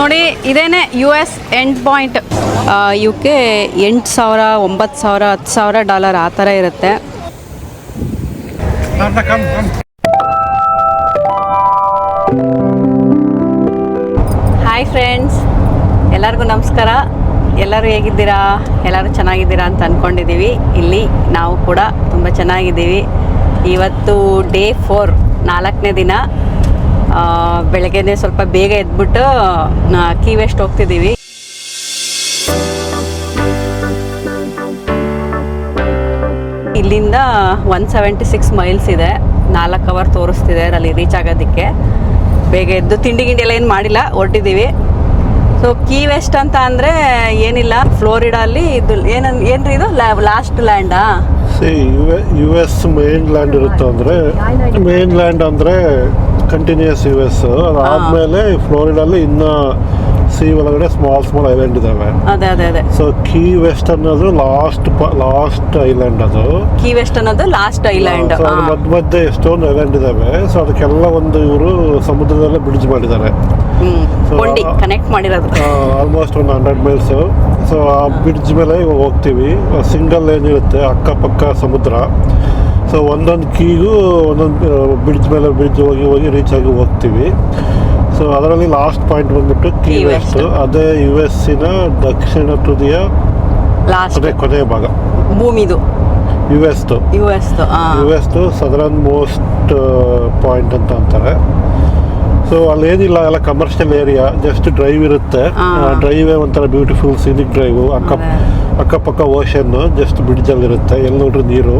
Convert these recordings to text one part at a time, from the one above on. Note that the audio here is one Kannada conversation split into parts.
ನೋಡಿ ಇದೇನೆ ಯು ಎಸ್ ಎಂಡ್ ಪಾಯಿಂಟ್ ಇವಕ್ಕೆ ಎಂಟು ಸಾವಿರ ಒಂಬತ್ತು ಸಾವಿರ ಹತ್ತು ಸಾವಿರ ಡಾಲರ್ ಆ ಥರ ಇರುತ್ತೆ. ಹಾಯ್ ಫ್ರೆಂಡ್ಸ್ ಎಲ್ಲರಿಗೂ ನಮಸ್ಕಾರ. ಎಲ್ಲರೂ ಹೇಗಿದ್ದೀರಾ? ಎಲ್ಲರೂ ಚೆನ್ನಾಗಿದ್ದೀರಾ ಅಂತ ಅಂದ್ಕೊಂಡಿದ್ದೀವಿ ಇಲ್ಲಿ ನಾವು ಕೂಡ ತುಂಬ ಚೆನ್ನಾಗಿದ್ದೀವಿ. ಇವತ್ತು ಡೇ ಫೋರ್ ನಾಲ್ಕನೇ ದಿನ. ಬೆಳಗ್ಗೆನೇ ಸ್ವಲ್ಪ ಬೇಗ ಎದ್ಬಿಟ್ಟು ಕೀ ವೆಸ್ಟ್ ಹೋಗ್ತಿದ್ದೀವಿ. ಇಲ್ಲಿಂದ ಒನ್ ಸೆವೆಂಟಿ ಸಿಕ್ಸ್ ಮೈಲ್ಸ್ ಇದೆ. ನಾಲ್ಕು ಅವರ್ ತೋರಿಸ್ತಿದೆ ಅಲ್ಲಿ ರೀಚ್ ಆಗೋದಕ್ಕೆ. ಬೇಗ ಎದ್ದು ತಿಂಡಿ ಗಿಂಡಿ ಎಲ್ಲ ಏನು ಮಾಡಿಲ್ಲ, ಹೊರಟಿದ್ದೀವಿ. ಸೊ ಕೀ ವೆಸ್ಟ್ ಅಂತ ಅಂದರೆ ಏನಿಲ್ಲ. ಫ್ಲೋರಿಡಾಲ್ಲಿ ಇದು ಏನು, ಏನ್ರಿ ಇದು? ಲಾಸ್ಟ್ ಲ್ಯಾಂಡಾ ಯು ಎಸ್ ಮೇನ್ ಲ್ಯಾಂಡ್ ಇರುತ್ತೆ ಅಂದರೆ ಮೇನ್ ಲ್ಯಾಂಡ್ ಅಂದ್ರೆ ಕಂಟಿನ್ಯೂಸ್ ಯು ಎಸ್ ಅದಾದ್ಮೇಲೆ ಫ್ಲೋರಿಡಲ್ಲಿ ಇನ್ನ ಸಿ ಒಳಗಡೆ ಸ್ಮಾಲ್ ಸ್ಮಾಲ್ ಐಲ್ಯಾಂಡ್ ಇದಾವೆ. ಅದೇ ಅದೇ ಅದೇ. ಸೊ ಕೀ ವೆಸ್ಟ್ ಅನ್ನೋದು ಲಾಸ್ಟ್ ಲಾಸ್ಟ್ ಐಲ್ಯಾಂಡ್ ಅದು. ಕೀ ವೆಸ್ಟ್ ಅನ್ನೋದು ಲಾಸ್ಟ್ ಐಲ್ಯಾಂಡ್ ಮಧ್ಯ ಮಧ್ಯೆ ಎಷ್ಟೊಂದು ಐಲ್ಯಾಂಡ್ ಇದಾವೆ. ಸೊ ಅದಕ್ಕೆಲ್ಲ ಒಂದು ಇವರು ಸಮುದ್ರದಲ್ಲೇ ಬ್ರಿಡ್ಜ್ ಮಾಡಿದ್ದಾರೆ. ಕನೆಕ್ಟ್ ಮಾಡಿರೋದು. ಆಲ್ಮೋಸ್ಟ್ ಒಂದು ಹಂಡ್ರೆಡ್ ಮೈಲ್ಸ್ ಸೊ ಆ ಬ್ರಿಡ್ಜ್ ಮೇಲೆ ಹೋಗ್ತೀವಿ. ಸಿಂಗಲ್ ಲೇನ್ ಇರುತ್ತೆ ಅಕ್ಕಪಕ್ಕ ಸಮುದ್ರ. ಸೊ ಒಂದೊಂದು ಕೀಗೂ ಒಂದೊಂದು ಬ್ರಿಡ್ಜ್ ಮೇಲೆ ಬ್ರಿಡ್ಜ್ ಹೋಗಿ ಹೋಗಿ ರೀಚ್ ಆಗಿ ಹೋಗ್ತೀವಿ. ಸೊ ಅದರಲ್ಲಿ ಲಾಸ್ಟ್ ಪಾಯಿಂಟ್ ಬಂದ್ಬಿಟ್ಟು ಕೀ ವೆಸ್ಟ್. ಅದೇ ಯು ಎಸ್ಸಿನ ದಕ್ಷಿಣ ತುದಿಯ ಕೊನೆ ಕೊನೆಯ ಭಾಗ. ಭೂಮಿದು. U S U S U S southernmost point ಅಂತ ಅಂತಾರೆ. ಸೊ ಅಲ್ಲಿ ಏನಿಲ್ಲ ಎಲ್ಲ ಕಮರ್ಷಿಯಲ್ ಏರಿಯಾ ಜಸ್ಟ್ ಡ್ರೈವ್ ಇರುತ್ತೆ. ಡ್ರೈವೇ ಒಂಥರ ಬ್ಯೂಟಿಫುಲ್ ಸೀನಿಕ್ ಡ್ರೈವ್ ಅಕ್ಕ. ಅಕ್ಕಪಕ್ಕ ಓಷನ್ ಜಸ್ಟ್ ಬ್ರಿಡ್ಜಲ್ಲಿ ಇರುತ್ತೆ ಎಲ್ಲಿ ನೋಡ್ರಿ ನೀರು.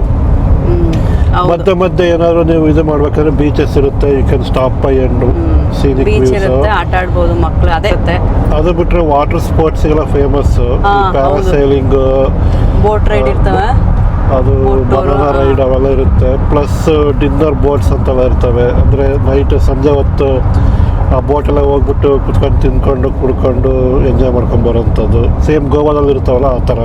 ಮಧ್ಯೆ ಮಧ್ಯೆ ಏನಾದ್ರು ನೀವು ಇದು ಮಾಡ್ಬೇಕಾದ್ರೆ ಬೀಚಸ್ ಇರುತ್ತೆ you can stop by and scenic beach views ಇರುತ್ತೆ ಆಟ ಆಡ್ಬೋದು ಮಕ್ಕಳು ಅದೇ ಇರುತ್ತೆ. ಅದು ಬಿಟ್ರೆ ವಾಟರ್ ಸ್ಪೋರ್ಟ್ಸ್ ಸ್ಪೋರ್ಟ್ಸ್ಗೆಲ್ಲ ಫೇಮಸ್ ಪ್ಯಾರಾಸೈಲಿಂಗ್ ಬೋಟ್ ರೈಡ್ ಇರ್ತವೆ. ಅದು ಬನಾನಾ ರೈಡ್ ಅವೆಲ್ಲ ಇರುತ್ತೆ. ಪ್ಲಸ್ ಡಿನ್ನರ್ ಬೋಟ್ಸ್ ಅಂತೆಲ್ಲ ಇರ್ತವೆ. ಅಂದರೆ ನೈಟ್ ಸಂಜೆ ಹೊತ್ತು ಆ ಬೋಟ್ ಎಲ್ಲ ಹೋಗ್ಬಿಟ್ಟು ಕುತ್ಕೊಂಡು ತಿನ್ಕೊಂಡು ಕುಡ್ಕೊಂಡು ಎಂಜಾಯ್ ಮಾಡ್ಕೊಂಡು ಬರೋಂಥದ್ದು. ಸೇಮ್ ಗೋವಾದಲ್ಲಿ ಇರ್ತಾವಲ್ಲ ಆ ಥರ.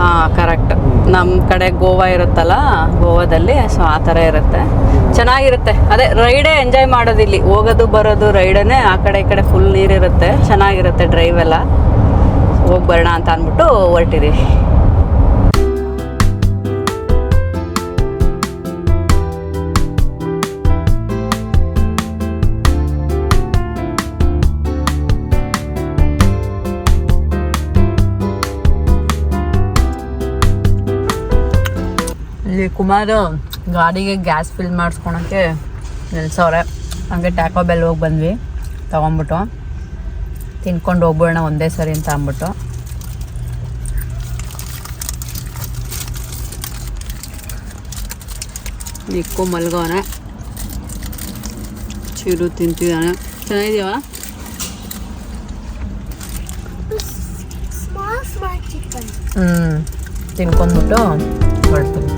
ಹಾ ಕರೆಕ್ಟ್ ನಮ್ಮ ಕಡೆ ಗೋವಾ ಇರುತ್ತಲ್ಲ, ಗೋವಾದಲ್ಲಿ ಸೊ ಆ ಥರ ಇರುತ್ತೆ. ಚೆನ್ನಾಗಿರುತ್ತೆ. ಅದೇ ರೈಡೇ ಎಂಜಾಯ್ ಮಾಡೋದು ಇಲ್ಲಿ ಹೋಗೋದು, ಬರೋದು ರೈಡನೇ ಆ ಕಡೆ ಈ ಕಡೆ ಫುಲ್ ನೀರಿರುತ್ತೆ. ಚೆನ್ನಾಗಿರುತ್ತೆ ಡ್ರೈವ್ ಎಲ್ಲ. ಹೋಗಿ ಬರೋಣ ಅಂತ ಅಂದ್ಬಿಟ್ಟು ಹೊರಟಿದ್ದೀವಿ ಇಲ್ಲಿ ಕುಮಾರ್ ಗಾಡಿಗೆ ಗ್ಯಾಸ್ ಫಿಲ್ ಮಾಡಿಸ್ಕೊಳಕ್ಕೆ ನಿಲ್ಸವ್ರೆ. ಹಂಗೆ ಟ್ಯಾಕೋ ಬೆಲ್ ಹೋಗಿ ಬಂದ್ವಿ. ತೊಗೊಂಬಿಟ್ಟು. ತಿನ್ಕೊಂಡು ಹೋಗ್ಬಿಡೋಣ ಒಂದೇ ಸರಿ ಅಂತ ಅಂದ್ಬಿಟ್ಟು. ನಿಕ್ಕು ಮಲ್ಗೋನೆ. ಚಿರು ತಿಂತಿದ್ದಾನೆ. ಚೆನ್ನಾಗಿದೆಯಾ Small, small chicken. ಹ್ಞೂ ತಿನ್ಕೊಂಡ್ಬಿಟ್ಟು ಹೊರಡ್ತೀನಿ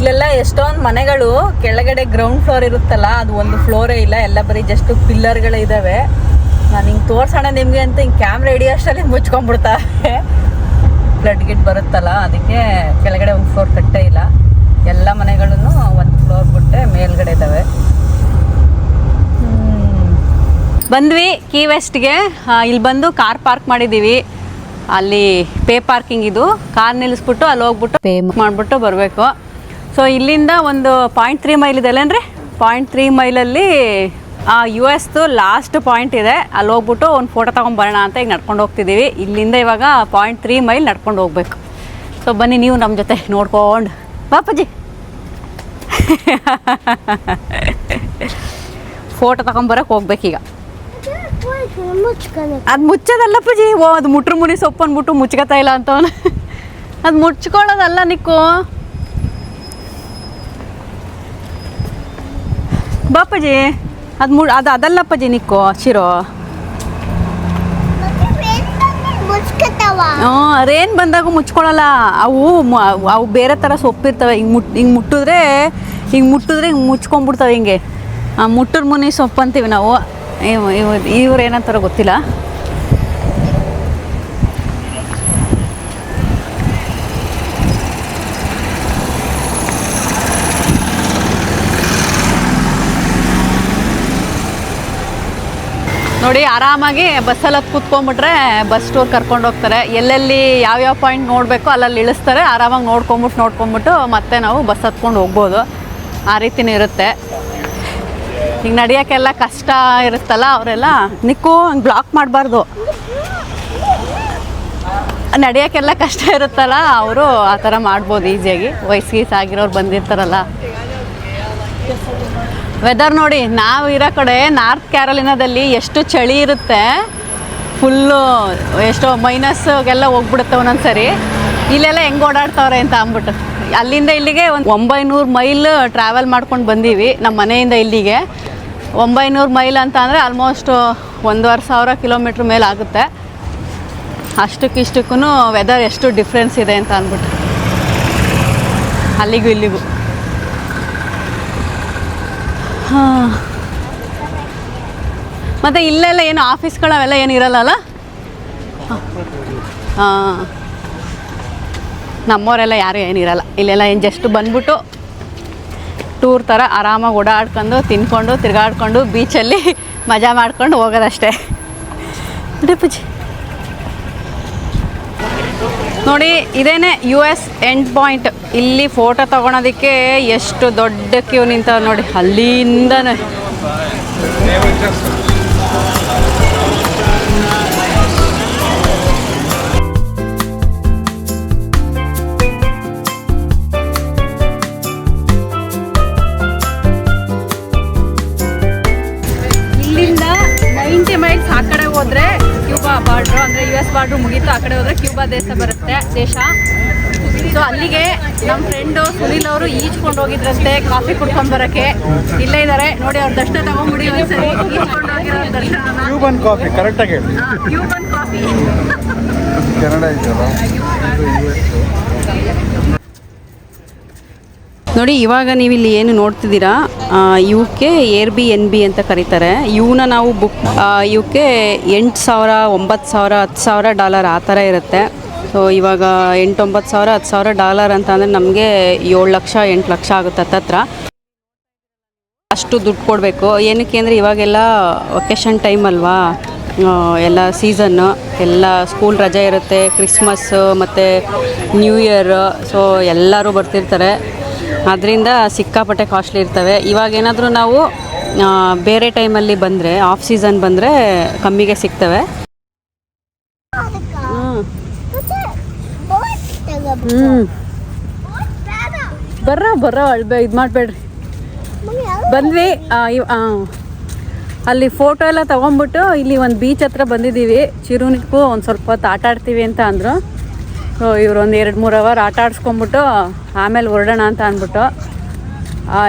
ಇಲ್ಲೆಲ್ಲ ಎಷ್ಟೊಂದು ಮನೆಗಳು ಕೆಳಗಡೆ ಗ್ರೌಂಡ್ ಫ್ಲೋರ್ ಇರುತ್ತಲ್ಲ ಅದು ಒಂದು ಫ್ಲೋರೇ ಇಲ್ಲ ಎಲ್ಲ ಬರೀ ಜಸ್ಟ್ ಪಿಲ್ಲರ್ಗಳೇ ಇದ್ದಾವೆ ನಾನು ಹಿಂಗೆ ತೋರ್ಸೋಣ ನಿಮಗೆ ಅಂತ ಹಿಂಗೆ ಕ್ಯಾಮ್ರಾ ಹಿಡಿಯೋಷ್ಟಲ್ಲಿ ಮುಚ್ಕೊಂಡ್ಬಿಡ್ತಾರೆ ಫ್ಲಡ್ ಗಿಟ್ ಬರುತ್ತಲ್ಲ ಅದಕ್ಕೆ ಕೆಳಗಡೆ ಒಂದು ಫ್ಲೋರ್ ಕಟ್ಟೇ ಇಲ್ಲ. ಎಲ್ಲ ಮನೆಗಳನ್ನು ಒಂದು ಫ್ಲೋರ್ ಬಿಟ್ಟೆ ಮೇಲ್ಗಡೆ ಇದ್ದಾವೆ ಬಂದ್ವಿ ಕೀ ವೆಸ್ಟ್ಗೆ ಇಲ್ಲಿ ಬಂದು ಕಾರ್ ಪಾರ್ಕ್ ಮಾಡಿದ್ದೀವಿ ಅಲ್ಲಿ ಪೇ ಪಾರ್ಕಿಂಗ್ ಇದು. ಕಾರ್ ನಿಲ್ಲಿಸ್ಬಿಟ್ಟು ಅಲ್ಲಿ ಹೋಗ್ಬಿಟ್ಟು ಪೇ ಮಾಡಿಬಿಟ್ಟು ಬರಬೇಕು. ಸೊ ಇಲ್ಲಿಂದ ಒಂದು ಪಾಯಿಂಟ್ ತ್ರೀ ಮೈಲ್ ಇದೆ ಅಲ್ಲೇನ್ರಿ ಪಾಯಿಂಟ್ ತ್ರೀ ಮೈಲಲ್ಲಿ ಯು ಎಸ್ದು ಲಾಸ್ಟ್ ಪಾಯಿಂಟ್ ಇದೆ. ಅಲ್ಲಿ ಹೋಗ್ಬಿಟ್ಟು ಒಂದು ಫೋಟೋ ತೊಗೊಂಬರೋಣ ಅಂತ ಈಗ ನಡ್ಕೊಂಡು ಹೋಗ್ತಿದ್ದೀವಿ. ಇಲ್ಲಿಂದ ಇವಾಗ ಪಾಯಿಂಟ್ ತ್ರೀ ಮೈಲ್ ನಡ್ಕೊಂಡು ಹೋಗ್ಬೇಕು. ಸೊ ಬನ್ನಿ ನೀವು ನಮ್ಮ ಜೊತೆ ನೋಡ್ಕೊಂಡು. ಬಾಪಾಜಿ! ಫೋಟೋ ತಗೊಂಬರಕ್ಕೆ ಹೋಗ್ಬೇಕೀಗ ಅದು ಮುಚ್ಚೋದಲ್ಲಪ್ಪಜಿ ಓ, ಅದು ಮುಟ್ರು ಮುನಿ ಸೊಪ್ಪು ಅಂದ್ಬಿಟ್ಟು ಮುಚ್ಕೋತಾ ಇಲ್ಲ ಅಂತ ಅದು ಮುಚ್ಕೊಳ್ಳೋದಲ್ಲ ನಿಕ್ಕು. ಬಾಪಜಿ ಅದು ಮು ಅದು ಅದಲ್ಲಪ್ಪಾಜಿ ನಿಕ್ಕು ಶಿರೋ. ಹ್ಞೂ ರೇನ್ ಬಂದಾಗ ಮುಚ್ಕೊಳ್ಳಲ್ಲ ಅವು ಅವು ಬೇರೆ ಥರ ಸೊಪ್ಪಿರ್ತವೆ ಹಿಂಗೆ ಮುಟ್ ಹಿಂಗೆ ಮುಟ್ಟಿದ್ರೆ ಹಿಂಗೆ ಮುಟ್ಟಿದ್ರೆ ಹಿಂಗೆ ಮುಚ್ಕೊಂಡ್ಬಿಡ್ತವೆ ಹಿಂಗೆ. ಆ ಮುಟ್ಟರ್ ಮುನಿ ಸೊಪ್ಪು ಅಂತೀವಿ ನಾವು. ಇವ್- ಇವ್- ಇವ್ರು ಏನಂತಾರೋ ಗೊತ್ತಿಲ್ಲ. ನೋಡಿ, ಆರಾಮಾಗಿ ಬಸ್ಸಲ್ಲಿ ಹತ್ತು ಕೂತ್ಕೊಂಡ್ಬಿಟ್ರೆ ಬಸ್ ಟೂರ್ ಕರ್ಕೊಂಡು ಹೋಗ್ತಾರೆ. ಎಲ್ಲೆಲ್ಲಿ ಯಾವ್ಯಾವ ಪಾಯಿಂಟ್ ನೋಡಬೇಕು ಅಲ್ಲಲ್ಲಿ ಇಳಿಸ್ತಾರೆ. ಆರಾಮಾಗಿ ನೋಡ್ಕೊಂಬಿಟ್ಟು ನೋಡ್ಕೊಂಬಿಟ್ಟು ಮತ್ತೆ ನಾವು ಬಸ್ ಹತ್ಕೊಂಡು ಹೋಗ್ಬೋದು. ಆ ರೀತಿನೂ ಇರುತ್ತೆ. ಈಗ ನಡೆಯೋಕ್ಕೆಲ್ಲ ಕಷ್ಟ ಇರುತ್ತಲ್ಲ, ಅವರೆಲ್ಲ ನಿಕ್ಕು ಹಂಗೆ ಬ್ಲಾಕ್ ಮಾಡಬಾರ್ದು. ನಡೆಯೋಕ್ಕೆಲ್ಲ ಕಷ್ಟ ಇರುತ್ತಲ್ಲ, ಅವರು ಆ ಥರ ಮಾಡ್ಬೋದು ಈಸಿಯಾಗಿ ವಯಸ್ಸು ಗೀಸ್ ಆಗಿರೋರು ಬಂದಿರ್ತಾರಲ್ಲ. ವೆದರ್ ನೋಡಿ, ನಾವು ಇರೋ ಕಡೆ ನಾರ್ತ್ ಕ್ಯಾರೋಲಿನಾದಲ್ಲಿ ಎಷ್ಟು ಚಳಿ ಇರುತ್ತೆ ಫುಲ್ಲು ಎಷ್ಟೋ ಮೈನಸ್ಗೆಲ್ಲ ಹೋಗ್ಬಿಡುತ್ತೆ ಒಂದೊಂದು ಸರಿ ಇಲ್ಲೆಲ್ಲ ಹೆಂಗೆ ಓಡಾಡ್ತಾವ್ರೆ ಅಂತ ಅಂದ್ಬಿಟ್ಟು. ಅಲ್ಲಿಂದ ಇಲ್ಲಿಗೆ ಒಂದು ಒಂಬೈನೂರು ಮೈಲ್ ಟ್ರಾವೆಲ್ ಮಾಡ್ಕೊಂಡು ಬಂದೀವಿ ನಮ್ಮ ಮನೆಯಿಂದ ಇಲ್ಲಿಗೆ. ಒಂಬೈನೂರು ಮೈಲ್ ಅಂತ ಅಂದರೆ ಆಲ್ಮೋಸ್ಟ್ ಒಂದೂವರೆ ಸಾವಿರ ಕಿಲೋಮೀಟ್ರ್ ಮೇಲೆ ಆಗುತ್ತೆ. ಅಷ್ಟಕ್ಕಿಷ್ಟಕ್ಕೂ ವೆದರ್ ಎಷ್ಟು ಡಿಫ್ರೆನ್ಸ್ ಇದೆ ಅಂತ ಅಂದ್ಬಿಟ್ಟು. ಅಲ್ಲಿಗೂ ಇಲ್ಲಿಗೂ. ಹಾಂ. ಮತ್ತು ಇಲ್ಲೆಲ್ಲ ಏನು ಆಫೀಸ್ಗಳು ಅವೆಲ್ಲ ಏನು ಇರಲ್ಲಲ್ಲ ಹಾಂ. ನಮ್ಮವರೆಲ್ಲ ಯಾರು ಏನಿರಲ್ಲ ಇಲ್ಲೆಲ್ಲ ಏನು ಜಸ್ಟ್ ಬಂದ್ಬಿಟ್ಟು ಟೂರ್ ಥರ ಆರಾಮಾಗಿ ಓಡಾಡ್ಕೊಂಡು, ತಿನ್ಕೊಂಡು, ತಿರ್ಗಾಡ್ಕೊಂಡು ಬೀಚಲ್ಲಿ ಮಜಾ ಮಾಡ್ಕೊಂಡು ಹೋಗೋದಷ್ಟೇ. ಪೂಜಿ. ನೋಡಿ, ಇದೇನೆ ಯು ಎಸ್ ಎಂಡ್ ಪಾಯಿಂಟ್ ಇಲ್ಲಿ ಫೋಟೋ ತಗೊಳೋದಕ್ಕೆ ಎಷ್ಟು ದೊಡ್ಡ ಕ್ಯೂ ನಿಂತವ್ರು ನೋಡಿ. ಅಲ್ಲಿಂದನೇ. ಇಲ್ಲಿಂದ ನೈಂಟಿ ಮೈಲ್ಸ್ ಆ ಕಡೆ ಹೋದ್ರೆ ಕ್ಯೂಬಾ ಬಾರ್ಡ್ರು ಅಂದರೆ ಯು ಎಸ್ ಬಾರ್ಡ್ರು ಮುಗೀತು. ಆ ಕಡೆ ಹೋದ್ರೆ ಕ್ಯೂಬಾ ದೇಶ ಬರುತ್ತೆ. ದೇಶ. ಸೊ ಅಲ್ಲಿಗೆ ನಮ್ಮ ಫ್ರೆಂಡು ಸುನಿಲ್ ಅವರು ಈಜ್ಕೊಂಡು ಹೋಗಿದ್ರಂತೆ ಕಾಫಿ ಕುಡ್ಕೊಂಡು ಬರೋಕ್ಕೆ ಇಲ್ಲೇ ಇದ್ದಾರೆ ನೋಡಿ ಅವ್ರ ದರ್ಶನ ತಗೊಂಡ್ಬಿಡಿ. ಒಂದ್ಸರಿ ಈಜ್ಕೊಂಡು ಹೋಗಿರೋ ದರ್ಶನ. ಕ್ಯೂಬನ್ ಕಾಫಿ ಕರೆಕ್ಟಾಗಿ ಹೇಳಿ. ಕ್ಯೂಬನ್ ಕಾಫಿ ಕೆನಡಾ ಇದೆಯಲ್ಲ? ನೋಡಿ ಇವಾಗ ನೀವು ಇಲ್ಲಿ ಏನು ನೋಡ್ತಿದ್ದೀರಾ? ಇವಕ್ಕೆ ಏರ್ ಬಿ ಎನ್ ಬಿ ಅಂತ ಕರೀತಾರೆ. ಇವನ್ನ ನಾವು ಬುಕ್ ಇವಕ್ಕೆ ಎಂಟು ಸಾವಿರ ಒಂಬತ್ತು ಸಾವಿರ ಹತ್ತು ಸಾವಿರ ಡಾಲರ್ ಆ ಥರ ಇರುತ್ತೆ. ಸೊ ಇವಾಗ ಎಂಟು ಒಂಬತ್ತು ಸಾವಿರ, ಹತ್ತು ಸಾವಿರ ಡಾಲರ್ ಅಂತ ಅಂದರೆ ನಮಗೆ ಏಳು ಲಕ್ಷ, ಎಂಟು ಲಕ್ಷ ಆಗುತ್ತೆ ಹತ್ತತ್ರ. ಅಷ್ಟು ದುಡ್ಡು ಕೊಡಬೇಕು. ಏನಕ್ಕೆ ಅಂದರೆ ಇವಾಗೆಲ್ಲ ವೆಕೇಷನ್ ಟೈಮ್ ಅಲ್ವಾ? ಎಲ್ಲ ಸೀಸನ್ನು ಎಲ್ಲ ಸ್ಕೂಲ್ ರಜೆ ಇರುತ್ತೆ ಕ್ರಿಸ್ಮಸ್ ಮತ್ತು ನ್ಯೂ ಇಯರ್ ಸೊ ಎಲ್ಲರೂ ಬರ್ತಿರ್ತಾರೆ. ಅದರಿಂದ ಸಿಕ್ಕಾಪಟ್ಟೆ ಕಾಸ್ಟ್ಲಿ ಇರ್ತವೆ. ಇವಾಗ ಏನಾದರೂ ನಾವು ಬೇರೆ ಟೈಮಲ್ಲಿ ಬಂದರೆ ಆಫ್ ಸೀಸನ್ ಬಂದರೆ ಕಮ್ಮಿಗೆ ಸಿಗ್ತವೆ. ಹ್ಞೂ ಬರ್ರ ಬರ್ರ ಅಳ್ಬೆ ಇದು ಮಾಡಬೇಡ್ರಿ. ಬಂದ್ವಿ ಅಲ್ಲಿ ಫೋಟೋ ಎಲ್ಲ ತೊಗೊಂಬಿಟ್ಟು ಇಲ್ಲಿ ಒಂದು ಬೀಚ್ ಹತ್ರ ಬಂದಿದ್ದೀವಿ. ಚಿರುನಿಗೂ ಒಂದು ಸ್ವಲ್ಪ ಹೊತ್ತು ಆಟ ಆಡ್ತೀವಿ ಅಂತ ಅಂದರು. ಸೊ ಇವ್ರು ಒಂದು ಎರಡು ಮೂರು ಅವರ್ ಆಟ ಆಡಿಸ್ಕೊಂಬಿಟ್ಟು ಆಮೇಲೆ ಹೊರಡೋಣ ಅಂತ ಅಂದ್ಬಿಟ್ಟು.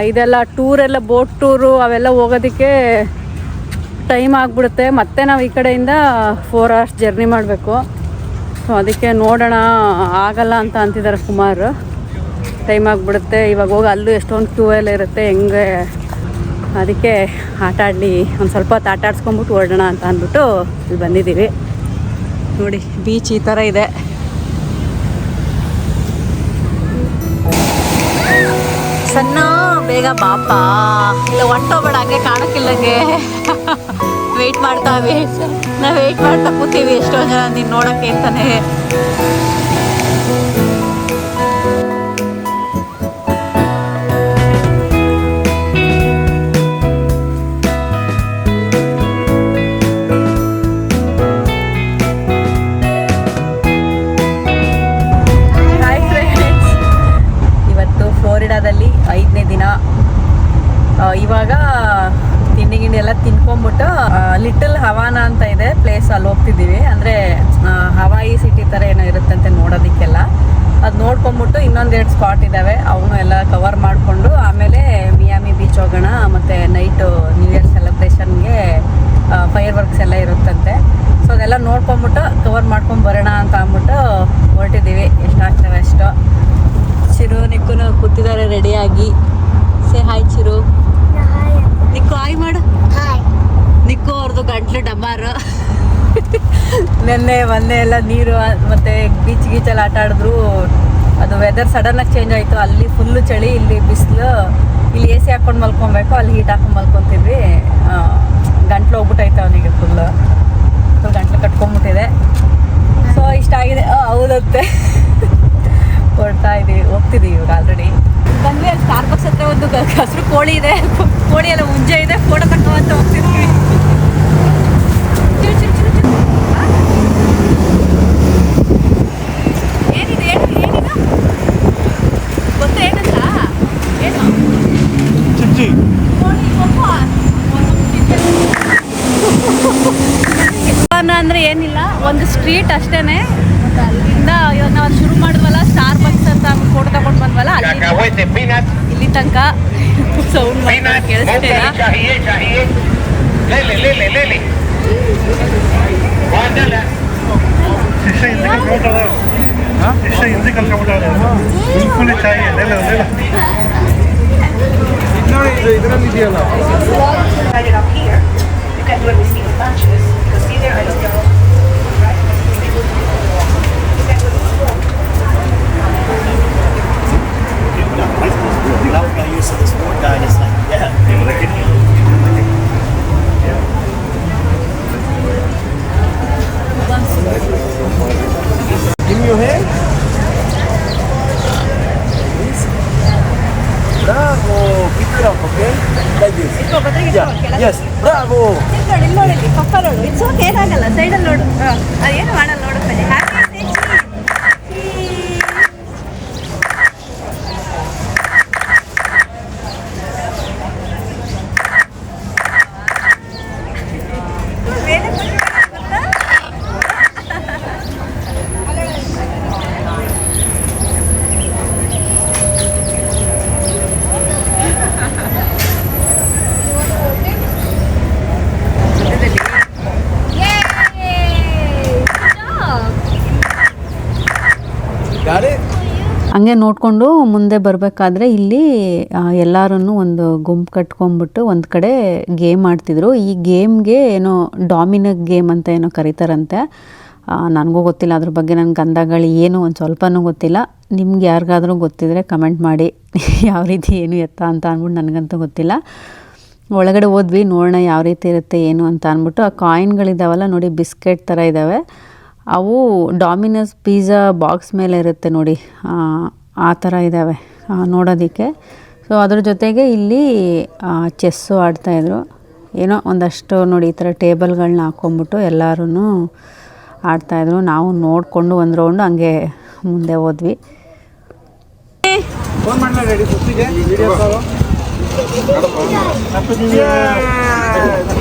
ಇದೆಲ್ಲ ಟೂರೆಲ್ಲ ಬೋಟ್ ಟೂರು ಅವೆಲ್ಲ ಹೋಗೋದಕ್ಕೆ ಟೈಮ್ ಆಗಿಬಿಡುತ್ತೆ. ಮತ್ತೆ ನಾವು ಈ ಕಡೆಯಿಂದ ಫೋರ್ ಅವರ್ಸ್ ಜರ್ನಿ ಮಾಡಬೇಕು. ಸೊ ಅದಕ್ಕೆ ನೋಡೋಣ, ಆಗಲ್ಲ ಅಂತ ಅಂತಿದ್ದಾರೆ ಕುಮಾರ್ ಟೈಮ್ ಆಗಿಬಿಡುತ್ತೆ. ಇವಾಗ ಹೋಗಿ ಅಲ್ಲೂ ಎಷ್ಟೊಂದು ಕ್ಯೂ ಎಲ್ಲ ಇರುತ್ತೆ, ಹೆಂಗೆ? ಅದಕ್ಕೆ ಆಟ ಆಡಲಿ, ಒಂದು ಸ್ವಲ್ಪ ಹೊತ್ತು ಆಟ ಹೊರಡೋಣ ಅಂತ ಅಂದ್ಬಿಟ್ಟು ಇಲ್ಲಿ ಬಂದಿದ್ದೀವಿ. ನೋಡಿ ಬೀಚ್ ಈ ಥರ ಇದೆ. ಸಣ್ಣ, ಬೇಗ ಬಾಪ. ಇಲ್ಲ ಹೊಂಟೋಗ್ಬೇಡ ಹಂಗೆ ಕಾಣಕ್ಕಿಲ್ಲಂಗೆ. ವೆಯ್ಟ್ ಮಾಡ್ತಾವೆ ನಾವು ವೇಟ್ ಮಾಡ್ತಾ ಕೂತೀವಿ ಎಷ್ಟೋ ಜನ ನೀನು ನೋಡೋಕ್ಕೆ ಅಂತಾನೆ. ಲಿಟಲ್ ಹವಾನ ಅಂತ ಇದೆ ಪ್ಲೇಸ್ ಅಲ್ಲಿ ಹೋಗ್ತಿದ್ದೀವಿ. ಅಂದರೆ ಹವಾಯಿ ಸಿಟಿ ಥರ ಏನೋ ಇರುತ್ತಂತೆ ನೋಡೋದಕ್ಕೆಲ್ಲ. ಅದು ನೋಡ್ಕೊಂಬಿಟ್ಟು ಇನ್ನೊಂದೆರಡು ಸ್ಪಾಟ್ ಇದ್ದಾವೆ ಅವನು ಎಲ್ಲ ಕವರ್ ಮಾಡಿಕೊಂಡು ಆಮೇಲೆ ಮಿಯಾಮಿ ಬೀಚ್ ಹೋಗೋಣ ಮತ್ತು ನೈಟು ನ್ಯೂ ಇಯರ್ ಸೆಲೆಬ್ರೇಷನ್ಗೆ ಫೈರ್ ವರ್ಕ್ಸ್ ಎಲ್ಲ ಇರುತ್ತಂತೆ. ಸೊ ಅದೆಲ್ಲ ನೋಡ್ಕೊಂಬಿಟ್ಟು ಕವರ್ ಮಾಡ್ಕೊಂಡು ಬರೋಣ ಅಂತ ಅಂದ್ಬಿಟ್ಟು ಹೊರಟಿದ್ದೀವಿ. ಎಷ್ಟಾಗ್ತವೆ ಅಷ್ಟು ಚಿರು ನಿಕ್ಕು ಕೂತಿದ್ದಾರೆ ರೆಡಿಯಾಗಿ say hi Chiru. Nikku hi ಮಾಡು. ನಿಕ್ಕು ಅವ್ರದ್ದು ಗಂಟ್ಲು ಡಬ್ಬಾರು. ನೆನ್ನೆ, ಮೊನ್ನೆ ಎಲ್ಲ ನೀರು ಮತ್ತೆ ಬೀಚ್ ಗೀಚಲ್ಲಿ ಆಟ ಆಡಿದ್ರು. ಅದು ವೆದರ್ ಸಡನ್ನಾಗಿ ಚೇಂಜ್ ಆಯಿತು. ಅಲ್ಲಿ ಫುಲ್ಲು ಚಳಿ, ಇಲ್ಲಿ ಬಿಸಿಲು. ಇಲ್ಲಿ ಎ ಸಿ ಹಾಕೊಂಡು ಮಲ್ಕೊಬೇಕು, ಅಲ್ಲಿ ಹೀಟ್ ಹಾಕೊಂಡು ಮಲ್ಕೊತಿದ್ವಿ ಗಂಟ್ಲು ಹೋಗ್ಬಿಟ್ಟೈತೆ ಅವನಿಗೆ ಫುಲ್ ಫುಲ್ ಗಂಟ್ಲು ಕಟ್ಕೊಂಡ್ಬಿಟ್ಟಿದೆ ಸೊ ಇಷ್ಟ ಆಗಿದೆ ಹೌದಂತೆ. ಹೊರಡ್ತಾ ಇದೀವಿ ಹೋಗ್ತಿದ್ದೀವಿ ಇವಾಗ ಆಲ್ರೆಡಿ ಬಂದ್ವಿ ಅಲ್ಲಿ ಸ್ಟಾರ್ ಬಾಕ್ಸ್ ಹತ್ರ ಒಂದು ಹಸಿರು ಕೋಳಿ ಇದೆ. ಕೋಳಿ ಎಲ್ಲ ಮುಂಜೆ ಇದೆ. ಫೋಟೋ ತಗೊಂತ ಹೋಗ್ತಿದ್ವಿ. ಅಂದ್ರೆ ಏನಿಲ್ಲ ಒಂದು ಸ್ಟ್ರೀಟ್ ಅಷ್ಟೇನೆ. ಅಲ್ಲಿಂದ ಇವಾಗ ನಾವು ಶುರು ಮಾಡಿದ್ವಲ್ಲ ಸ್ಟಾರ್ ಬಕ್ಸ್ ಅಂತ ಫೋಟೋ ತಗೊಂಡು ಬಂದ್ವಲ್ಲ ಅಲ್ಲಿ ಇಲ್ಲಿ ತನಕ ಸೌಂಡ್ ಕೇಳಿಸ್ತಿಲ್ಲ Monterey, chahiye, Yeah. ಹಂಗೆ ನೋಡಿಕೊಂಡು ಮುಂದೆ ಬರಬೇಕಾದ್ರೆ ಇಲ್ಲಿ ಎಲ್ಲಾರನ್ನು ಒಂದು ಗುಂಪು ಕಟ್ಕೊಂಡ್ಬಿಟ್ಟು ಒಂದು ಕಡೆ ಗೇಮ್ ಆಡ್ತಿದ್ರು. ಈ ಗೇಮ್ಗೆ ಏನೋ ಡಾಮಿನಕ್ ಗೇಮ್ ಅಂತ ಏನೋ ಕರೀತಾರಂತೆ. ನನಗೂ ಗೊತ್ತಿಲ್ಲ, ಅದ್ರ ಬಗ್ಗೆ ನನಗೆ ಗಂಧಗಳು ಏನು ಒಂದು ಸ್ವಲ್ಪನೂ ಗೊತ್ತಿಲ್ಲ. ನಿಮ್ಗೆ ಯಾರಿಗಾದ್ರೂ ಗೊತ್ತಿದ್ರೆ ಕಮೆಂಟ್ ಮಾಡಿ. ಯಾವ ರೀತಿ ಏನು ಎತ್ತ ಅಂತ ಅಂದ್ಬಿಟ್ಟು ನನಗಂತೂ ಗೊತ್ತಿಲ್ಲ. ಒಳಗಡೆ ಹೋದ್ವಿ, ನೋಡೋಣ ಯಾವ ರೀತಿ ಇರುತ್ತೆ, ಏನು ಅಂತ ಅಂದ್ಬಿಟ್ಟು ಆ ಕಾಯಿನ್ಗಳಿದಾವಲ್ಲ ನೋಡಿ, ಬಿಸ್ಕೆಟ್ ಥರ ಇದ್ದಾವೆ ಅವು ಡಾಮಿನಸ್ ಪಿಜ್ಜಾ ಬಾಕ್ಸ್ ಮೇಲೆ ಇರುತ್ತೆ ನೋಡಿ. ಆ, ಥರ ಇದ್ದಾವೆ ಆ, ನೋಡೋದಕ್ಕೆ. ಸೊ ಅದ್ರ ಜೊತೆಗೆ ಇಲ್ಲಿ ಚೆಸ್ಸು ಆಡ್ತಾಯಿದ್ರು ಏನೋ ಒಂದಷ್ಟು ನೋಡಿ ಈ ಥರ ಟೇಬಲ್ಗಳನ್ನ ಹಾಕ್ಕೊಂಬಿಟ್ಟು ಎಲ್ಲರೂ ಆಡ್ತಾಯಿದ್ರು ನಾವು ನೋಡಿಕೊಂಡು ಒಂದು ರೌಂಡು ಹಂಗೆ ಮುಂದೆ ಹೋದ್ವಿ. ಫೋನ್ ಮಾಡಲ ರೆಡಿ ಸುತ್ತಿಗೆ video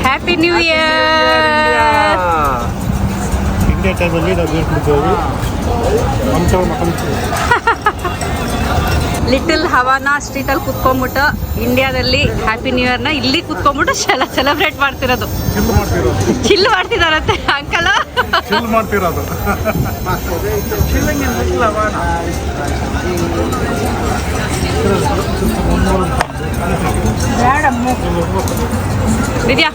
happy new year India ಟೈಮಲ್ಲಿ ನಾವು ಲಿಟಲ್ ಹವಾನಾ ಸ್ಟ್ರೀಟಲ್ಲಿ ಕುತ್ಕೊಂಡ್ಬಿಟ್ಟು ಇಂಡಿಯಾದಲ್ಲಿ ಹ್ಯಾಪಿ ನ್ಯೂ ಇಯರ್ನ ಇಲ್ಲಿ ಕುತ್ಕೊಂಡ್ಬಿಟ್ಟು ಸೆಲ ಸೆಲೆಬ್ರೇಟ್ ಮಾಡ್ತಿರೋದು. ಚಿಲ್ ಮಾಡ್ತಿದಾರಂತೆ ಅಂಕಲ್. ಚಿಲ್ ಮಾಡ್ತಿರೋದು. ವಿದ್ಯಾ.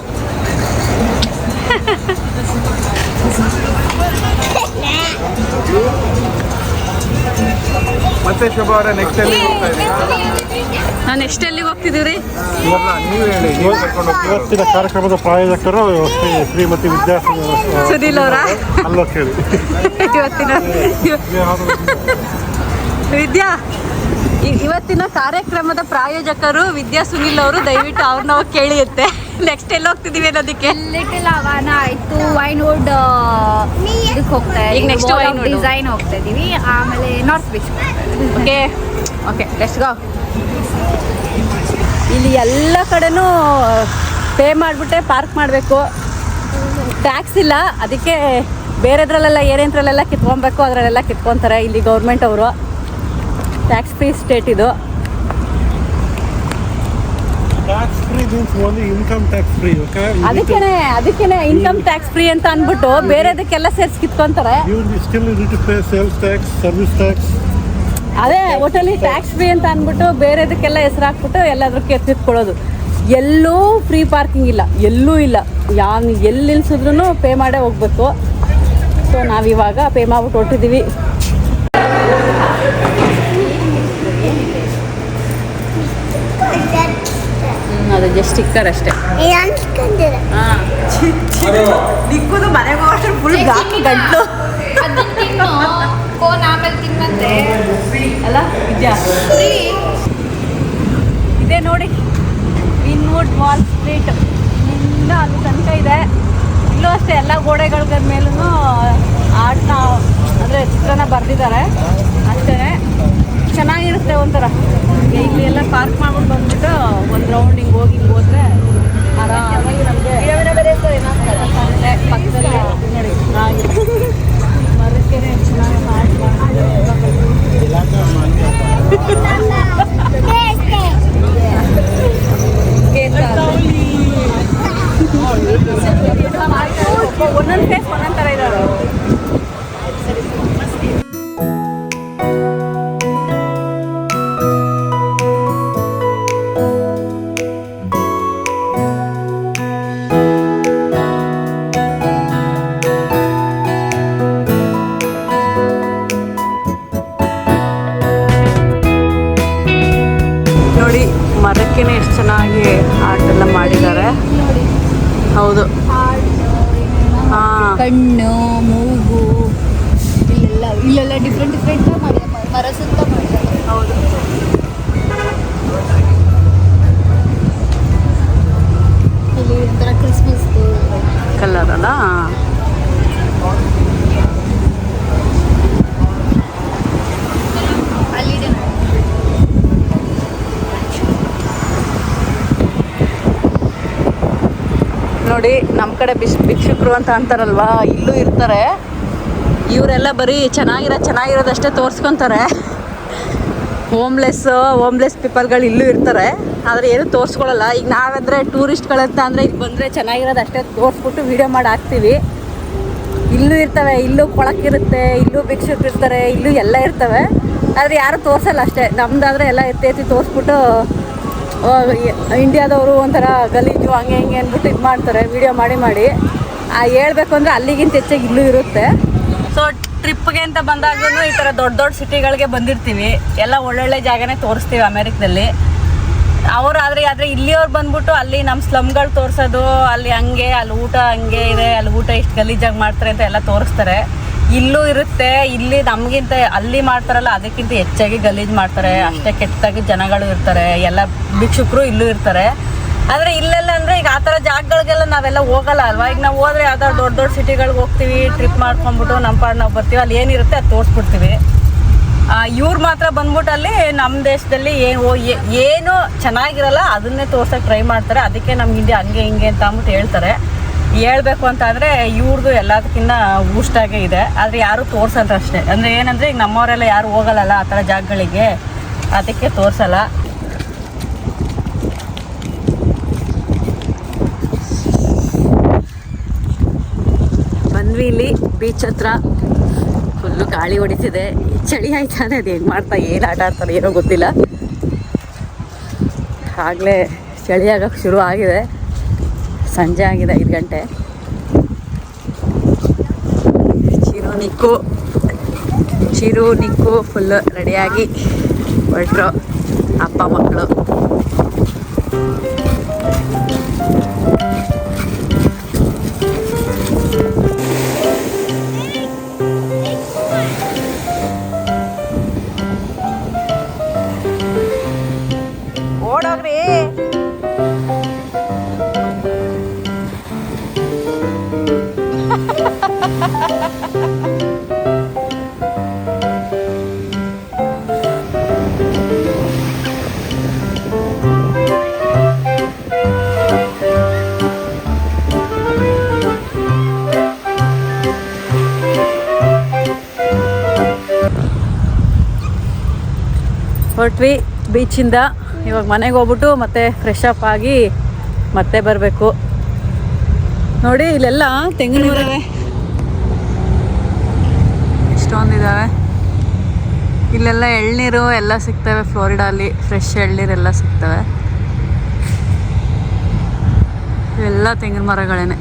ಮತ್ತೆ ಶೋಭಾ ಅವರೇ ನೆಕ್ಸ್ಟ್ ಎಲ್ಲಿ ಹೋಗ್ತಾ ಇದ್ದೀರಾ? ನಾನು ನೆಕ್ಸ್ಟ್ ಎಲ್ಲಿಗೆ ಹೋಗ್ತಿದ್ದೀವಿ ನೀವು ಹೇಳಿ ನೀವು ಕರ್ಕೊಂಡು ಹೋಗ್ತೀರಾ? ಇವತ್ತಿನ ಕಾರ್ಯಕ್ರಮದ ಪ್ರಾಯೋಜಕರು ಶ್ರೀ ಶ್ರೀಮತಿ ವಿದ್ಯಾ ಸುನಿಲ್ ಅವರ? ಅಲ್ಲ ಕೇಳಿ ಇವತ್ತಿನ ವಿದ್ಯಾ ಇವತ್ತಿನ ಕಾರ್ಯಕ್ರಮದ ಪ್ರಾಯೋಜಕರು ವಿದ್ಯಾ ಸುನಿಲ್ ಅವರು ದಯವಿಟ್ಟು ಅವ್ರನ್ನ ಕೇಳಿಯುತ್ತೆ. ನೆಕ್ಸ್ಟ್ ಎಲ್ಲಿ ಹೋಗ್ತಿದೀವಿ ಅನ್ನೋದಕ್ಕೆ? ಲಿಟಲ್ ಅವಾನ ಆಯ್ತು ವೈನ್ವುಡ್ ಇದಕ್ಕೆ ಹೋಗ್ತಾ ಈಗ ನೆಕ್ಸ್ಟ್ ವೈನ್ ಡಿಸೈನ್ ಹೋಗ್ತಾ ಇದೀವಿ. ಆಮೇಲೆ north beach okay okay let's go ಇಲ್ಲಿ ಎಲ್ಲ ಕಡೆನೂ ಪೇ ಮಾಡಿಬಿಟ್ಟೆ ಪಾರ್ಕ್ ಮಾಡಬೇಕು. ಟ್ಯಾಕ್ಸ್ ಇಲ್ಲ. ಅದಕ್ಕೆ ಬೇರೆದ್ರಲ್ಲೆಲ್ಲ ಏನೇಂದ್ರಲ್ಲೆಲ್ಲ ಕಿತ್ಕೊಬೇಕು ಅದರಲ್ಲೆಲ್ಲ ಕಿತ್ಕೊತಾರೆ ಇಲ್ಲಿ ಗೌರ್ಮೆಂಟ್ ಅವರು. ಟ್ಯಾಕ್ಸ್ ಫ್ರೀ ಸ್ಟೇಟ್ ಇದು. Tax free means only income tax free okay ಅದಕ್ಕೇನೆ ಅದಕ್ಕೇನೆ ಇನ್ಕಮ್ ಟ್ಯಾಕ್ಸ್ ಫ್ರೀ ಅಂತ ಅಂದ್ಬಿಟ್ಟು ಬೇರೆದಕ್ಕೆಲ್ಲ ಸೇರಿಸಿ ಕಿತ್ಕೊಂತಾರೆ. You still need to pay sales tax service tax ಅದೇ ಒಟ್ಟಲ್ಲಿ ಟ್ಯಾಕ್ಸ್ ಫ್ರೀ ಅಂತ ಅಂದ್ಬಿಟ್ಟು ಬೇರೆದಕ್ಕೆಲ್ಲ ಹೆಸರು ಹಾಕ್ಬಿಟ್ಟು ಎಲ್ಲಾದ್ರೂ ಕಿತ್ಕೊಳ್ಳೋದು. ಎಲ್ಲೂ ಫ್ರೀ ಪಾರ್ಕಿಂಗ್ ಇಲ್ಲ ಎಲ್ಲೂ ಇಲ್ಲ. ಯಾ ಎಲ್ಲಿ ನಿಲ್ಸಿದ್ರು ಪೇ ಮಾಡೇ ಹೋಗ್ಬೇಕು. ಸೊ ನಾವಿವಾಗ ಪೇ ಮಾಡ್ಬಿಟ್ಟು ಹೊರಟಿದ್ದೀವಿ ಜಸ್ಟ್ ಸ್ಟಿಕ್ಕರ್ ಅಷ್ಟೇ. ನಿಕ್ಕೋದು ಮನೆಗೆ ಹೋಗೋಷ್ಟು ಫುಲ್ ಗಾಕಿ ಗಂಟು. ಕೋನ್ ಆಮೇಲೆ ತಿನ್ನಂತೆ ಅಲ್ಲ ನಿಜ ಇದೆ ನೋಡಿ. ಇನ್ವುಡ್ ವಾಲ್ ಸ್ಟ್ರೀಟ್ ಇಲ್ಲ ಅಲ್ಲಿ ತನಕ ಇದೆ. ಇಲ್ಲೂ ಅಷ್ಟೇ ಎಲ್ಲ ಗೋಡೆಗಳ ಮೇಲೂ ಆರ್ಟ್ನ ಅಂದರೆ ಚಿತ್ರನ ಬರೆದಿದ್ದಾರೆ. ಅಷ್ಟೇ. ಚೆನ್ನಾಗಿರುತ್ತೆ ಒಂಥರ. ಇಲ್ಲಿ ಎಲ್ಲ ಪಾರ್ಕ್ ಮಾಡ್ಬಿಟ್ಟು ಬಂದ್ಬಿಟ್ಟು ಒಂದು ರೌಂಡ್ ಹಿಂಗೆ ಹೋಗಿ ಹಿಂಗೆ ಹೋದ್ರೆ ಆರಾಮಾಗಿ ನಮಗೆ ನೋಡಿ ಮರಕ್ಕೇನೆ ಎಷ್ಟು ಚೆನ್ನಾಗಿ ಆರ್ಟ್ ಎಲ್ಲ ಮಾಡಿದ್ದಾರೆ. ಹೌದು. ಕಣ್ಣು ಮೂಗು ಇಲ್ಲೆಲ್ಲ ಇಲ್ಲೆಲ್ಲ ಡಿಫ್ರೆಂಟ್ ಡಿಫ್ರೆಂಟ್ ಮಾಡಿದ್ದಾರೆ. ಮರ ಸುತ್ತ ಮಾಡಿದ್ದಾರೆ. ಹೌದು. ಇಲ್ಲಿ ಒಂಥರ ಕ್ರಿಸ್ಮಸ್ ಕಲರ್ ಅಲ್ಲ? ನೋಡಿ ನಮ್ಮ ಕಡೆ ಬಿಸ್ ಭಿಕ್ಷುಕರು ಅಂತ ಅಂತಾರಲ್ವಾ? ಇಲ್ಲೂ ಇರ್ತಾರೆ. ಇವರೆಲ್ಲ ಬರೀ ಚೆನ್ನಾಗಿರೋ, ಚೆನ್ನಾಗಿರೋದಷ್ಟೇ ತೋರಿಸ್ಕೊತಾರೆ. ಹೋಮ್ಲೆಸ್ ಹೋಮ್ಲೆಸ್ ಪೀಪಲ್ಗಳು ಇಲ್ಲೂ ಇರ್ತಾರೆ. ಆದರೆ ಏನು ತೋರಿಸ್ಕೊಳ್ಳಲ್ಲ ಈಗ ನಾವಂದರೆ ಟೂರಿಸ್ಟ್ಗಳಂತ ಅಂದರೆ ಇಲ್ಲಿ ಬಂದರೆ ಚೆನ್ನಾಗಿರೋದು ಅಷ್ಟೇ ತೋರಿಸ್ಬಿಟ್ಟು ವೀಡಿಯೋ ಮಾಡಿ ಹಾಕ್ತೀವಿ. ಇಲ್ಲೂ ಇರ್ತವೆ, ಇಲ್ಲೂ ಕೊಳಕಿರುತ್ತೆ ಇಲ್ಲೂ ಭಿಕ್ಷುಕರು ಇರ್ತಾರೆ, ಇಲ್ಲೂ ಎಲ್ಲ ಇರ್ತವೆ. ಆದರೆ ಯಾರು ತೋರಿಸಲ್ಲ ಅಷ್ಟೇ. ನಮ್ದಾದ್ರೆ ಎಲ್ಲ ಎತ್ತಿ ಎತ್ತಿ ತೋರಿಸ್ಬಿಟ್ಟು ಇಂಡಿಯಾದವರು ಒಂಥರ ಗಲೀಜು, ಹಂಗೆ ಹಿಂಗೆ ಅಂದ್ಬಿಟ್ಟು ಇದು ಮಾಡ್ತಾರೆ. ವಿಡಿಯೋ ಮಾಡಿ ಮಾಡಿ. ಹೇಳ್ಬೇಕು ಅಂದರೆ ಅಲ್ಲಿಗಿಂತ ಹೆಚ್ಚಾಗಿ ಇಲ್ಲೂ ಇರುತ್ತೆ. ಸೊ ಟ್ರಿಪ್ಗೆ ಅಂತ ಬಂದಾಗೂ ಈ ಥರ ದೊಡ್ಡ ದೊಡ್ಡ ಸಿಟಿಗಳಿಗೆ ಬಂದಿರ್ತೀವಿ. ಎಲ್ಲ ಒಳ್ಳೊಳ್ಳೆ ಜಾಗನೇ ತೋರಿಸ್ತೀವಿ ಅಮೇರಿಕದಲ್ಲಿ. ಅವ್ರು ಆದರೆ ಆದರೆ ಇಲ್ಲಿಯವ್ರು ಬಂದ್ಬಿಟ್ಟು ಅಲ್ಲಿ ನಮ್ಮ ಸ್ಲಮ್ಗಳು ತೋರಿಸೋದು, ಅಲ್ಲಿ ಹಂಗೆ, ಅಲ್ಲಿ ಊಟ ಹಂಗೆ ಇದೆ, ಅಲ್ಲಿ ಊಟ ಇಷ್ಟು ಗಲೀಜಾಗಿ ಮಾಡ್ತಾರೆ ಅಂತ ಎಲ್ಲ ತೋರಿಸ್ತಾರೆ. ಇಲ್ಲೂ ಇರುತ್ತೆ ಇಲ್ಲಿ ನಮಗಿಂತ ಅಲ್ಲಿ ಮಾಡ್ತಾರಲ್ಲ ಅದಕ್ಕಿಂತ ಹೆಚ್ಚಾಗಿ ಗಲೀಜ್ ಮಾಡ್ತಾರೆ. ಅಷ್ಟೇ ಕೆಟ್ಟದಾಗಿ ಜನಗಳು ಇರ್ತಾರೆ. ಎಲ್ಲ ಭಿಕ್ಷುಕರು ಇಲ್ಲೂ ಇರ್ತಾರೆ. ಆದರೆ ಇಲ್ಲೆಲ್ಲ ಅಂದ್ರೆ ಈಗ ಆ ಥರ ಜಾಗಗಳಿಗೆಲ್ಲ ನಾವೆಲ್ಲ ಹೋಗಲ್ಲ ಅಲ್ವಾ? ಈಗ ನಾವು ಹೋದ್ರೆ ಯಾವ್ದಾದ್ರು ದೊಡ್ಡ ದೊಡ್ಡ ಸಿಟಿಗಳಿಗೆ ಹೋಗ್ತೀವಿ ಟ್ರಿಪ್ ಮಾಡ್ಕೊಂಡ್ಬಿಟ್ಟು ನಮ್ಮ ಪಾಡ್ ನಾವು ಬರ್ತೀವಿ. ಅಲ್ಲಿ ಏನಿರುತ್ತೆ ಅದು ತೋರಿಸ್ಬಿಡ್ತೀವಿ. ಇವ್ರು ಮಾತ್ರ ಬಂದ್ಬಿಟ್ಟು ಅಲ್ಲಿ ನಮ್ಮ ದೇಶದಲ್ಲಿ ಏನು ಓ- ಏ- ಏನು ಚೆನ್ನಾಗಿರಲ್ಲ ಅದನ್ನೇ ತೋರ್ಸಕ್ಕೆ ಟ್ರೈ ಮಾಡ್ತಾರೆ. ಅದಕ್ಕೆ ನಮ್ಮ ಇಂಡಿಯಾ ಹಂಗೆ ಹಿಂಗೆ ಅಂತ ಅಂದ್ಬಿಟ್ಟು ಹೇಳ್ತಾರೆ. ಹೇಳ್ಬೇಕು ಅಂತ ಅಂದರೆ ಇವ್ರದ್ದು ಎಲ್ಲದಕ್ಕಿಂತ ಊಷ್ಟಾಗೆ ಇದೆ. ಆದರೆ ಯಾರೂ ತೋರ್ಸಲ್ಲ ಅಷ್ಟೇ. ಅಂದರೆ ಏನಂದರೆ ಈಗ ನಮ್ಮವರೆಲ್ಲ ಯಾರು ಹೋಗಲ್ಲ ಆ ಥರ ಜಾಗಗಳಿಗೆ? ಅದಕ್ಕೆ ತೋರಿಸಲ್ಲ. ಬಂದ್ವಿ ಇಲ್ಲಿ ಬೀಚ್ ಹತ್ರ. ಫುಲ್ಲು ಗಾಳಿ ಹೊಡಿತಿದೆ. ಚಳಿ ಆಯ್ತಾನೆ ಅದು ಹೆಂಗೆ ಮಾಡ್ತಾ, ಏನು ಆಟ ಆಡ್ತಾರೆ ಏನೋ ಗೊತ್ತಿಲ್ಲ. ಆಗಲೇ ಚಳಿ ಆಗೋಕ್ಕೆ ಶುರು ಆಗಿದೆ. ಸಂಜೆ ಆಗಿದೆ ಐದು ಗಂಟೆ. ಚಿರು ನಿಕ್ಕು. ಚಿರು ನಿಕ್ಕು ಫುಲ್ಲು ರೆಡಿಯಾಗಿ ಹೊರಟ್ರು ಅಪ್ಪ ಮಕ್ಕಳು. ಹೊರಟ್ವಿ ಬೀಚಿಂದ. ಇವಾಗ ಮನೆಗೆ ಹೋಗ್ಬಿಟ್ಟು ಮತ್ತೆ ಫ್ರೆಶ್ ಅಪ್ ಆಗಿ ಮತ್ತೆ ಬರಬೇಕು. ನೋಡಿ ಇಲ್ಲೆಲ್ಲ ತೆಂಗಿನ ಮರವೇ ಇಷ್ಟೊಂದಿದ್ದಾವೆ ಇಲ್ಲೆಲ್ಲ ಎಳ್ನೀರು ಎಲ್ಲ ಸಿಗ್ತವೆ ಫ್ಲೋರಿಡಾಲಿ. ಫ್ರೆಶ್ ಎಳ್ನೀರೆಲ್ಲ ಸಿಗ್ತವೆ. ಇವೆಲ್ಲ ತೆಂಗಿನ ಮರಗಳೇನೆ.